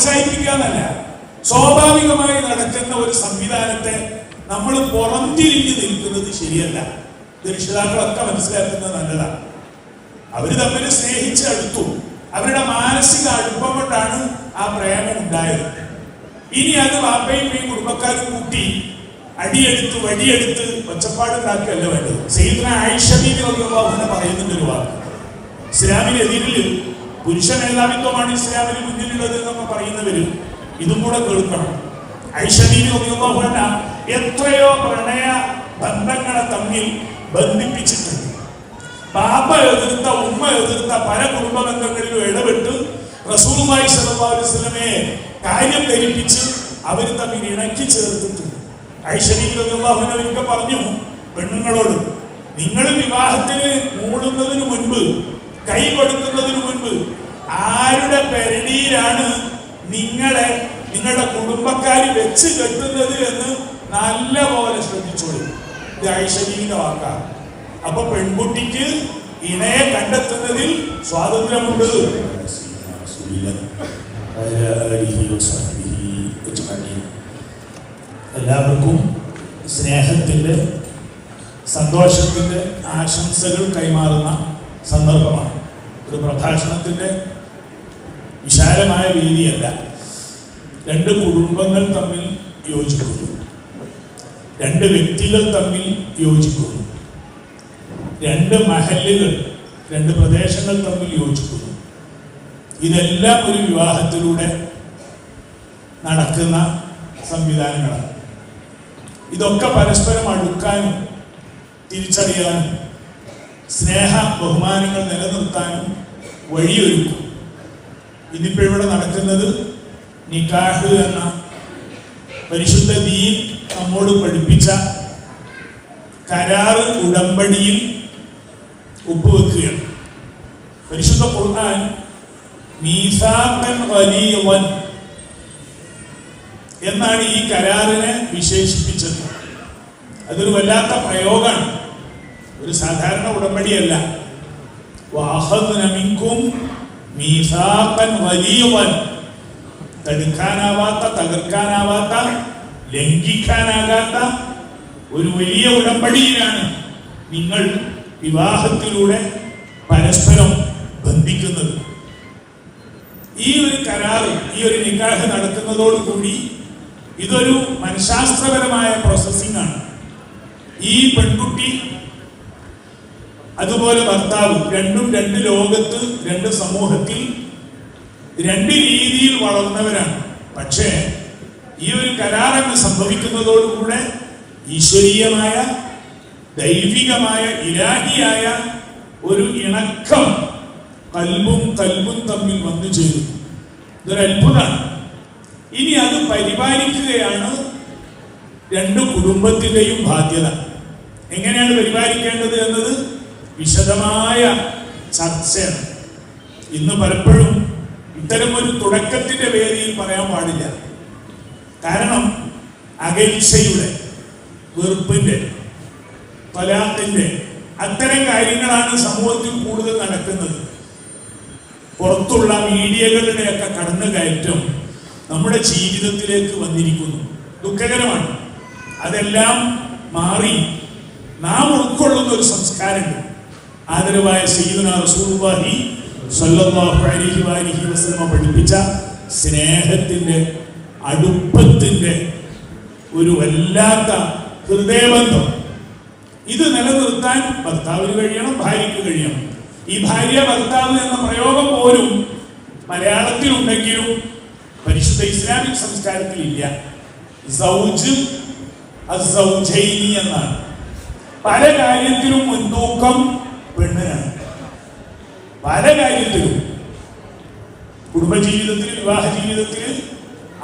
പ്രോത്സാഹിപ്പിക്കാന്നല്ല സ്വാഭാവികമായി നടക്കുന്ന ഒരു സംവിധാനത്തെ നമ്മൾ പുറംതിരിഞ്ഞ് നിൽക്കുന്നത് ശരിയല്ല. രക്ഷിതാക്കളൊക്കെ മനസ്സിലാക്കുന്നത് നല്ലതാണ്. അവർ തമ്മിൽ സ്നേഹിച്ച് അടുത്തു. അവരുടെ മാനസിക അടുപ്പം കൊണ്ടാണ് ആ പ്രേമം ഉണ്ടായത്. ഇനി അത് വാപ്പയും ഈ കുടുംബക്കാരും കൂട്ടി അടിയെടുത്ത് വടിയെടുത്ത് ഒച്ചപ്പാടുണ്ടാക്കുകയല്ല വേണ്ടത്. സീതന റളിയല്ലാഹുവിനെ പറയുന്നുണ്ട് ഒരു വാക്ക്. ഇസ്ലാമിനെതിരിൽ പുരുഷ മേധാവിത്വമാണ് ഇസ്ലാമിന് മുന്നിലുള്ളത് എന്നൊക്കെ പറയുന്നവര് ഇതും കൂടെ കേൾക്കണം. റളിയല്ലാഹുവിന എത്രയോ പ്രണയ ബന്ധങ്ങളെ തമ്മിൽ ബന്ധിപ്പിച്ചിട്ടുണ്ട്. ബാബ എതിർത്ത ഉമ്മ എതിർത്ത പല കുടുംബ ബന്ധങ്ങളിലും ഇടപെട്ട് റസൂറുമായി വസല്ലമയെ കാര്യം ധരിപ്പിച്ച് അവർ തമ്മിൽ ഇണക്കി ചേർത്തിട്ടുണ്ട്. ഐശ്വര്യങ്ങളൊക്കെ പറഞ്ഞു പെണ്ണുങ്ങളോട് നിങ്ങൾ വിവാഹത്തിന് മൂടുന്നതിന് മുൻപ് കൈ കൊടുക്കുന്നതിന് മുൻപ് ആരുടെ പെരടിയിലാണ് നിങ്ങളെ നിങ്ങളുടെ കുടുംബക്കാർ വെച്ച് കെട്ടുന്നത് എന്ന് നല്ല പോലെ ശ്രദ്ധിച്ചോളൂ ഐശ്വര്യന്റെ വാക്കാണ്. അപ്പൊ പെൺകുട്ടിക്ക് ഇണയെ കണ്ടെത്തുന്നതിൽ സ്വാതന്ത്ര്യമുണ്ട്. എല്ലാവർക്കും സ്നേഹത്തിന്റെ സന്തോഷത്തിന്റെ ആശംസകൾ കൈമാറുന്ന സന്ദർഭമാണ്. ഒരു പ്രഭാഷണത്തിന്റെ വിശാലമായ രീതിയല്ല. രണ്ട് കുടുംബങ്ങൾ തമ്മിൽ യോജിക്കുന്നു. രണ്ട് വ്യക്തികൾ തമ്മിൽ യോജിക്കുന്നു. രണ്ട് മഹല്ലുകൾ രണ്ട് പ്രദേശങ്ങൾ തമ്മിൽ യോജിക്കുന്നു. ഇതെല്ലാം ഒരു വിവാഹത്തിലൂടെ നടക്കുന്ന സംവിധാനങ്ങളാണ്. ഇതൊക്കെ പരസ്പരം അടുക്കാനും തിരിച്ചറിയാനും സ്നേഹ ബഹുമാനങ്ങൾ നിലനിർത്താനും വഴിയൊരുക്കും. ഇന്നിപ്പോൾ ഇവിടെ നടക്കുന്നത് നിക്കാഹ് എന്ന പരിശുദ്ധ ദീൻ നമ്മോട് പഠിപ്പിച്ച കരാർ ഉടമ്പടിയിൽ ഒപ്പുവെക്കുകയാണ്. പരിശുദ്ധ ഖുർആൻ മീസാഖൻ എന്നാണ് ഈ കരാറിനെ വിശേഷിപ്പിച്ചത്. അതൊരു വല്ലാത്ത പ്രയോഗമാണ്. ഒരു സാധാരണ ഉടമ്പടിയല്ല. വാഹദ്ന മിൻകും മീസാഖൻ വലിയവൻ. തടുക്കാനാവാത്ത തകർക്കാനാവാത്ത ലംഘിക്കാനാകാത്ത ഒരു വലിയ ഉടമ്പടിയിലാണ് നിങ്ങൾ വിവാഹത്തിലൂടെ പരസ്പരം ബന്ധിക്കുന്നത്. ഈ ഒരു കരാർ ഈ ഒരു നിക്കാഹ് നടത്തുന്നതോടുകൂടി ഇതൊരു മനഃശാസ്ത്രപരമായ പ്രോസസ്സിംഗ് ആണ്. ഈ പെൺകുട്ടി അതുപോലെ ഭർത്താവ് രണ്ടും രണ്ട് ലോകത്ത് രണ്ട് സമൂഹത്തിൽ രണ്ട് രീതിയിൽ വളർന്നവരാണ്. പക്ഷേ ഈ ഒരു കരാറങ്ങ് സംഭവിക്കുന്നതോടുകൂടെ ഈശ്വരീയമായ ദൈവികമായ ഇലാഹിയായ ഒരു ഇണക്കം കൽബും കൽബും തമ്മിൽ വന്നു ചേരും ഇതൊരു അത്ഭുതമാണ്. ഇനി അത് പരിപാലിക്കുകയാണ് രണ്ട് കുടുംബത്തിന്റെയും ബാധ്യത. എങ്ങനെയാണ് പരിപാലിക്കേണ്ടത് എന്നത്? വിശദമായ ചർച്ചയാണ്. ഇന്ന് പലപ്പോഴും ഇത്തരം ഒരു തുടക്കത്തിന്റെ വേദിയിൽ പറയാൻ പാടില്ല. കാരണം അകൽച്ചയുടെ വെറുപ്പിന്റെ തലാത്തിന്റെ അത്തരം കാര്യങ്ങളാണ് സമൂഹത്തിൽ കൂടുതൽ നടക്കുന്നത്. പുറത്തുള്ള മീഡിയകളുടെയൊക്കെ കടന്നുകയറ്റം നമ്മുടെ ജീവിതത്തിലേക്ക് വന്നിരിക്കുന്നു. ദുഃഖകരമാണ്. അതെല്ലാം മാറി നാം ഉൾക്കൊള്ളുന്ന ഒരു സംസ്കാരമുണ്ട്. ആദരവായ റസൂലുള്ളാഹി അലൈഹി വസല്ലമ പഠിപ്പിച്ച സ്നേഹത്തിന്റെ അടുപ്പത്തിന്റെ ഒരു വല്ലാത്ത ഹൃദയബന്ധം. ഇത് നിലനിർത്താൻ ഭർത്താവിന് കഴിയണം ഭാര്യയ്ക്ക് കഴിയണം. ഈ ഭാര്യ ഭർത്താവ് എന്ന പ്രയോഗം പോലും മലയാളത്തിൽ മലയാളത്തിലുണ്ടെങ്കിലും പരിശുദ്ധ ഇസ്ലാമിക് സംസ്കാരത്തിൽ ഇല്ല എന്നാണ്. പല കാര്യത്തിലും മുൻതൂക്കം പെണ്ണിനാണ് പല കാര്യത്തിലും കുടുംബജീവിതത്തിൽ വിവാഹ ജീവിതത്തിൽ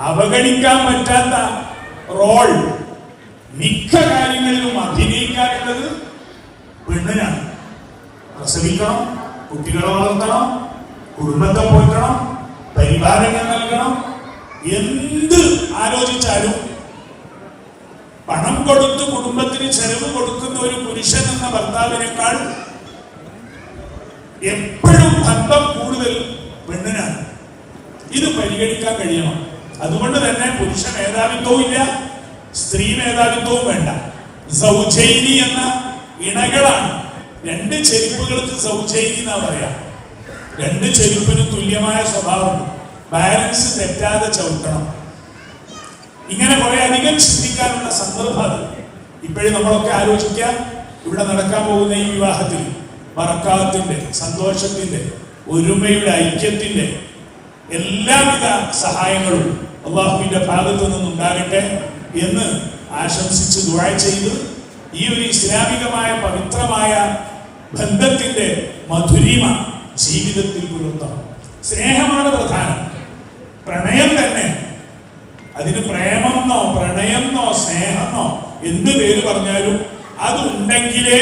അവഗണിക്കാൻ പറ്റാത്ത റോൾ മിക്ക കാര്യങ്ങളിലും അഭിനയിക്കാനുള്ളത് പെണ്ണിനാണ്. പ്രസവിക്കണം കുട്ടികളെ വളർത്തണം കുടുംബത്തെ പോറ്റണം പരിപാലനം നൽകണം. എന്ത് ആലോചിച്ചാലും പണം കൊടുത്ത് കുടുംബത്തിന് ചെലവ് കൊടുക്കുന്ന ഒരു പുരുഷൻ എന്ന ഭർത്താവിനേക്കാൾ എപ്പോഴും അന്തം കൂടുതൽ പെണ്ണിനാണ്. ഇത് പരിഗണിക്കാൻ കഴിയണം. അതുകൊണ്ട് തന്നെ പുരുഷ മേധാവിത്വവും ഇല്ല സ്ത്രീ മേധാവിത്വവും വേണ്ട. സൗജൈനി എന്ന ഇണകളാണ്. രണ്ട് ചെരുപ്പുകൾക്ക് സൗജൈനി എന്നാ പറയാ. രണ്ട് ചെരുപ്പിന് തുല്യമായ സ്വഭാവം ബാലൻസ് തെറ്റാതെ ചവിട്ടണം. ഇങ്ങനെ കുറെ അധികം ചിന്തിക്കാനുള്ള സന്ദർഭം അത്. ഇപ്പോഴും നമ്മളൊക്കെ ആലോചിക്കാം ഇവിടെ നടക്കാൻ പോകുന്ന ഈ വിവാഹത്തിൽ. മറക്കാത്തിന്റെ സന്തോഷത്തിന്റെ ഒരുമയുടെ ഐക്യത്തിന്റെ എല്ലാവിധ സഹായങ്ങളും അള്ളാഹുവിന്റെ ഭാഗത്തു നിന്നുണ്ടാകട്ടെ എന്ന് ആശംസിച്ച് ദുഴ ചെയ്ത്. ഈ ഒരു ഇസ്ലാമികമായ പവിത്രമായ ബന്ധത്തിന്റെ മധുരിമ ജീവിതത്തിൽ പുലർത്തണം സ്നേഹമാണ് പ്രധാനം. പ്രണയം തന്നെ. അതിന് പ്രേമെന്നോ പ്രണയെന്നോ സ്നേഹമെന്നോ എന്ത് പേര് പറഞ്ഞാലും അത് ഉണ്ടെങ്കിലേ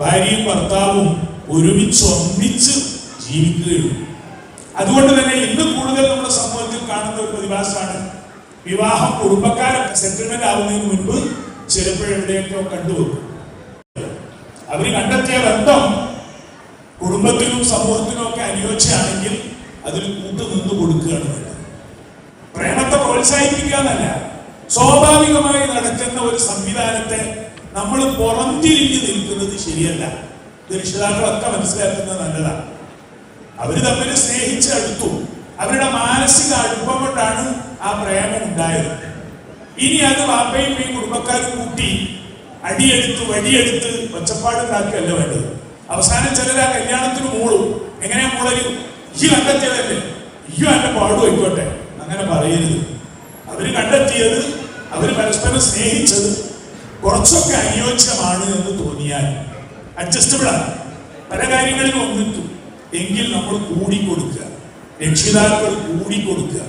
ഭാര്യയും ഭർത്താവും ഒരുമിച്ച് ഒന്നിച്ച് ജീവിക്കുകയുള്ളൂ. അതുകൊണ്ട് തന്നെ ഇന്ന് കൂടുതൽ നമ്മുടെ സമൂഹത്തിൽ കാണുന്ന ഒരു പ്രതിഭാസമാണ് വിവാഹം കുടുംബക്കാരൊക്കെ സെറ്റിൽമെന്റ് ആവുന്നതിന് മുൻപ് ചിലപ്പോഴെവിടെയൊക്കെ കണ്ടുവെക്കും. അവർ കണ്ടെത്തിയ ബന്ധം കുടുംബത്തിനും സമൂഹത്തിനും ഒക്കെ അനുയോജ്യമാണെങ്കിൽ അതിൽ കൂട്ടുനിന്ന് കൊടുക്കുകയാണ് വേണ്ടത്. പ്രേമത്തെ പ്രോത്സാഹിപ്പിക്കുക എന്നല്ല സ്വാഭാവികമായി നടക്കുന്ന ഒരു സംവിധാനത്തെ നമ്മൾ പുറംതിരിഞ്ഞ് നിൽക്കുന്നത് ശരിയല്ല. രക്ഷിതാക്കളൊക്കെ മനസ്സിലാക്കുന്നത് നല്ലതാണ് അവർ തമ്മിൽ സ്നേഹിച്ച് അടുത്തു അവരുടെ മാനസിക അടുപ്പം കൊണ്ടാണ് ആ പ്രേമം ഉണ്ടായത്. ഇനി അത് വാപ്പയും ഈ കുടുംബക്കാരും കൂട്ടി അടിയെടുത്ത് വടിയെടുത്ത് ഒച്ചപ്പാടുണ്ടാക്കുകയല്ല വേണ്ടത്. അവസാനം ചിലർ ആ കല്യാണത്തിന് മൂളും. എങ്ങനെയാ മൂളൽ? ഈ കണ്ടെത്തിയതല്ലേ? ഈ എന്റെ പാടും ആയിക്കോട്ടെ അങ്ങനെ പറയരുത്. അവർ കണ്ടെത്തിയത് അവർ പരസ്പരം സ്നേഹിച്ചത് കുറച്ചൊക്കെ അനുയോജ്യമാണ് എന്ന് തോന്നിയാൽ അഡ്ജസ്റ്റബിൾ ആണ്. പല കാര്യങ്ങളിലും ഒന്നിട്ടു എങ്കിൽ നമ്മൾ കൂടിക്കൊടുക്കുക രക്ഷിതാക്കൾ കൂടിക്കൊടുക്കുക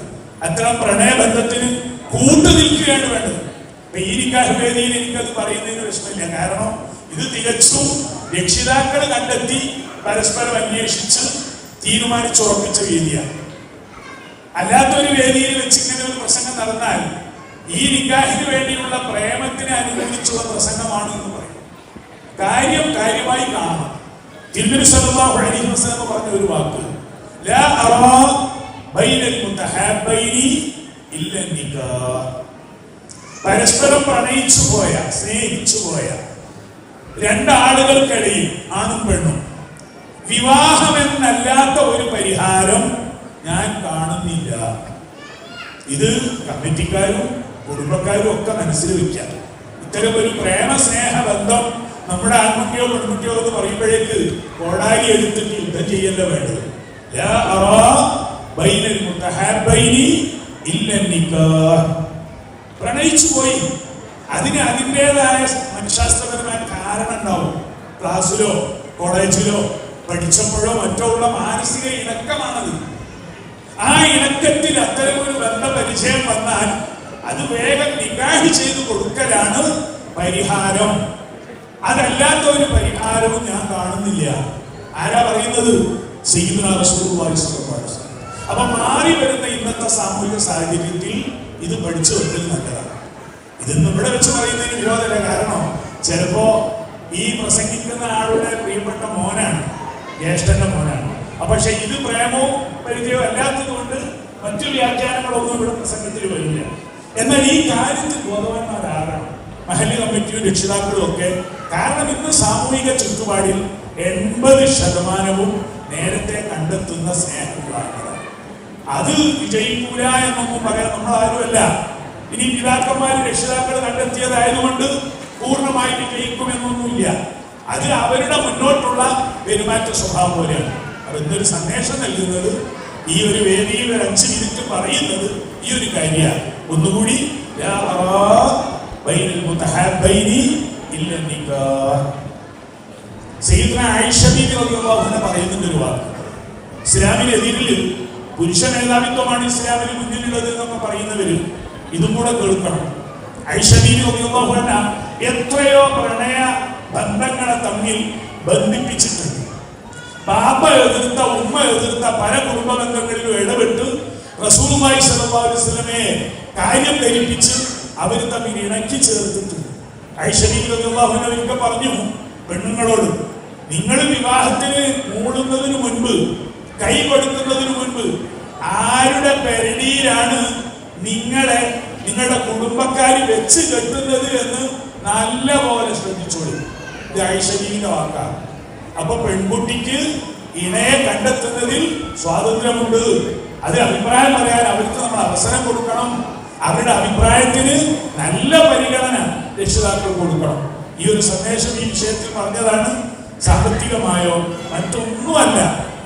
അത്തരം പ്രണയബന്ധത്തിന് കൂട്ടു നിൽക്കുകയാണ് വേണ്ടത്. അപ്പൊ ഈ എനിക്കത് പറയുന്നതിന് പ്രശ്നമില്ല കാരണം ഇത് തികച്ചും രക്ഷിതാക്കൾ കണ്ടെത്തി പരസ്പരം അന്വേഷിച്ച് തീരുമാനിച്ചുറപ്പിച്ച വേദിയാണ്. അല്ലാത്തൊരു വേദിയിൽ വെച്ചിങ്ങനെ ഒരു പ്രസംഗം നടന്നാൽ ഈ നിക്കാഹിന് വേണ്ടിയുള്ള പ്രേമത്തിനെ അനുകൂലിച്ചുള്ള പ്രസംഗമാണ് എന്ന് പറയും കാര്യം കാര്യമായി കാണണം. തിരുനബി സല്ലല്ലാഹു അലൈഹി വസല്ലം പറഞ്ഞ ഒരു വാക്ക് ലാ അറാ ബൈനൽ മുതഹാബൈനി ഇല്ല നിക്കാഹ് പരസ്പരം പ്രണയിച്ചു പോയ സ്നേഹിച്ചു പോയ രണ്ടാളുകൾക്കിടയിൽ ആണും പെണ്ണും വിവാഹം എന്നല്ലാത്ത ഒരു പരിഹാരം ഞാൻ കാണുന്നില്ല. ഇത് കമ്മിറ്റിക്കാരും കുടുംബക്കാരും ഒക്കെ മനസ്സിൽ വെക്കാം ഇത്തരം ഒരു പ്രേമ സ്നേഹ ബന്ധം നമ്മുടെ ആൺകുട്ടിയോ പെൺകുട്ടിയോ എന്ന് പറയുമ്പോഴേക്ക് കോടാലി എടുത്തിട്ട് യുദ്ധം ചെയ്യല്ല വേണ്ടത്. പ്രണയിച്ചു പോയി. അതിന് അതിന്റെതായ മനഃശാസ്ത്രപരമായ കാരണം ഉണ്ടാവും. ക്ലാസ്സിലോ കോളേജിലോ പഠിച്ചപ്പോഴോ മറ്റോ ഉള്ള മാനസിക ഇണക്കമാണത്. ആ ഇണക്കത്തിൽ അത്തരം ഒരു ബന്ധ പരിചയം വന്നാൽ അത് വേഗം നിഗാഹി ചെയ്തു കൊടുക്കലാണ് പരിഹാരം. അതല്ലാത്ത ഒരു പരിഹാരവും ഞാൻ കാണുന്നില്ല. ആരാ പറയുന്നത്? അപ്പൊ മാറി വരുന്ന ഇന്നത്തെ സാമൂഹിക സാഹചര്യത്തിൽ ഇത് പഠിച്ചു വെക്കൽ നല്ലതാണ്. ഇത് ഇവിടെ വെച്ച് പറയുന്നതിന് വിരോധമല്ല. കാരണം ചിലപ്പോ ഈ പ്രസംഗിക്കുന്ന ആളുടെ പ്രിയപ്പെട്ട മോനാണ് ജ്യേഷ്ഠന്റെ മോനാണ്. പക്ഷെ ഇത് പ്രേമവും പരിചയവും അല്ലാത്തത് കൊണ്ട് മറ്റു വ്യാഖ്യാനങ്ങളൊന്നും ഇവിടെ പ്രസംഗത്തിൽ വരില്ല. എന്നാൽ ഈ കാര്യത്തിൽ ബോധവാന്മാരാകണം. മഹല്ലി കമ്മിറ്റിയും രക്ഷിതാക്കളും ഒക്കെ കാരണം ഇന്ന് സാമൂഹിക ചുറ്റുപാടിൽ എൺപത് ശതമാനവും നേരത്തെ കണ്ടെത്തുന്ന സ്നേഹവിവാഹങ്ങളാണ് അത് വിജയിക്കൂല എന്നൊന്നും പറയാൻ നമ്മൾ ആരുമല്ല ഇനി പിതാക്കന്മാര് രക്ഷിതാക്കൾ കണ്ടെത്തിയതായതുകൊണ്ട് പൂർണമായി വിജയിക്കുമെന്നൊന്നുമില്ല. അത് അവരുടെ മുന്നോട്ടുള്ള പെരുമാറ്റ സ്വഭാവം പോലെയാണ്. അപ്പൊ ഇന്നൊരു സന്ദേശം നൽകുന്നത് ഈ ഒരു വേദിയിൽ ഒരു അഞ്ച് മിനിറ്റ് പറയുന്നത് ഈ ഒരു കാര്യമാണ്. ഒന്നുകൂടി പറയുന്നുണ്ട് ഒരു വാക്ക്. ഇസ്ലാമിനെതിരിൽ പുരുഷ മേധാവിത്വമാണ് ഇസ്ലാമിന് മുന്നിലുള്ളത് എന്നൊക്കെ പറയുന്നവര് ഇതും കൂടെ കേൾക്കണം. ഐഷബീബി എത്രയോ പ്രണയ ബന്ധങ്ങളെ തമ്മിൽ ബന്ധിപ്പിച്ചിട്ടുണ്ട്. ബാബ എതിർത്ത ഉമ്മ എതിർത്ത പല കുടുംബ ബന്ധങ്ങളിലും ഇടപെട്ട് റസൂലുമായി വസല്ലമയെ കാര്യം ധരിപ്പിച്ച് അവർ തമ്മിൽ ഇണക്കി ചേർത്തിട്ടുണ്ട്. ഐശ്വര്യങ്ങളൊക്കെ പറഞ്ഞു പെണ്ണുങ്ങളോട് നിങ്ങൾ വിവാഹത്തിന് മൂടുന്നതിന് മുൻപ് കൈ കൊടുക്കുന്നതിന് മുൻപ് ആരുടെ പെരടിയിലാണ് നിങ്ങളെ നിങ്ങളുടെ കുടുംബക്കാർ വെച്ച് കെട്ടുന്നത് എന്ന് നല്ല പോലെ ശ്രദ്ധിച്ചോളൂ. ഇത് ഐശ്വര്യന്റെ വാക്കാണ്. അപ്പൊ പെൺകുട്ടിക്ക് ഇണയെ കണ്ടെത്തുന്നതിൽ സ്വാതന്ത്ര്യമുണ്ട്. അത് അഭിപ്രായം പറയാൻ അവർക്ക് നമ്മൾ അവസരം കൊടുക്കണം. അവരുടെ അഭിപ്രായത്തിന് നല്ല പരിഗണന രക്ഷിതാക്കൾ കൊടുക്കണം. ഈ ഒരു സന്ദേശം ഈ വിഷയത്തിൽ പറഞ്ഞതാണ് സാമ്പത്തികമായോ മറ്റൊന്നുമല്ല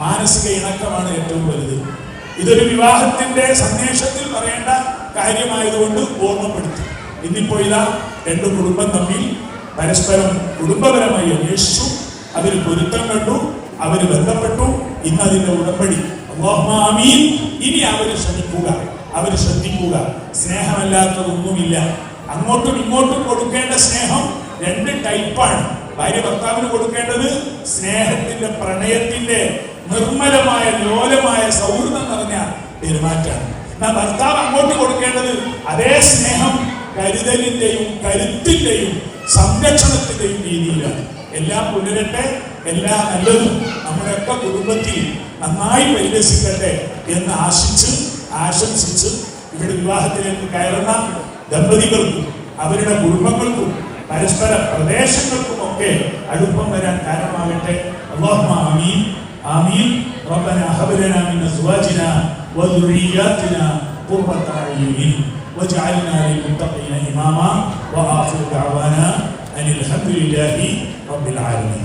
മാനസിക ഇണക്കമാണ് ഏറ്റവും വലുത്. ഇതൊരു വിവാഹത്തിന്റെ സന്ദേശത്തിൽ പറയേണ്ട കാര്യമായതുകൊണ്ട് ഓർമ്മപ്പെടുത്തി. ഇന്നിപ്പോ ഇതാ രണ്ട് കുടുംബം തമ്മിൽ പരസ്പരം കുടുംബപരമായി അന്വേഷിച്ചു അതിൽ പൊരുത്തം കണ്ടു അവർ ബന്ധപ്പെട്ടു ഇന്ന് അതിന്റെ ഉടമ്പടി. ഇനി അവർ ശ്രമിക്കുക. അവർ ശ്രദ്ധിക്കുക സ്നേഹമല്ലാത്തതൊന്നുമില്ല. അങ്ങോട്ടും ഇങ്ങോട്ടും കൊടുക്കേണ്ട സ്നേഹം രണ്ട് ടൈപ്പാണ്. ഭാര്യ ഭർത്താവിന് കൊടുക്കേണ്ടത് സ്നേഹത്തിന്റെ പ്രണയത്തിന്റെ നിർമ്മലമായ ലോലമായ സൗഹൃദം നിറഞ്ഞ പെരുമാറ്റാണ് എന്നാൽ ഭർത്താവ് അങ്ങോട്ട് കൊടുക്കേണ്ടത് അതേ സ്നേഹം കരുതലിന്റെയും കരുത്തിന്റെയും സംരക്ഷണത്തിന്റെയും രീതിയിലാണ്. എല്ലാം പുലരട്ടെ എല്ലാ നല്ലതും. നമ്മുടെയൊക്കെ കുടുംബത്തിൽ നന്നായി പരിരസിക്കട്ടെ എന്ന് ആശിച്ച് ആശംസിച്ച് ഇവിടെ വിവാഹത്തിലേക്ക് കയറുന്ന ദമ്പതികൾക്കും അവരുടെ കുടുംബങ്ങൾക്കും പരസ്പര പ്രദേശങ്ങൾക്കുമൊക്കെ അടുപ്പം വരാൻ കാരണമാകട്ടെ അള്ളാഹുമ്മ ആമീൻ ആമീൻ ربنا هب لنا من ازواجنا وذرياتنا قرة اعين واجعلنا للمتقين اماما واخر دعوانا ان الحمد لله رب العالمين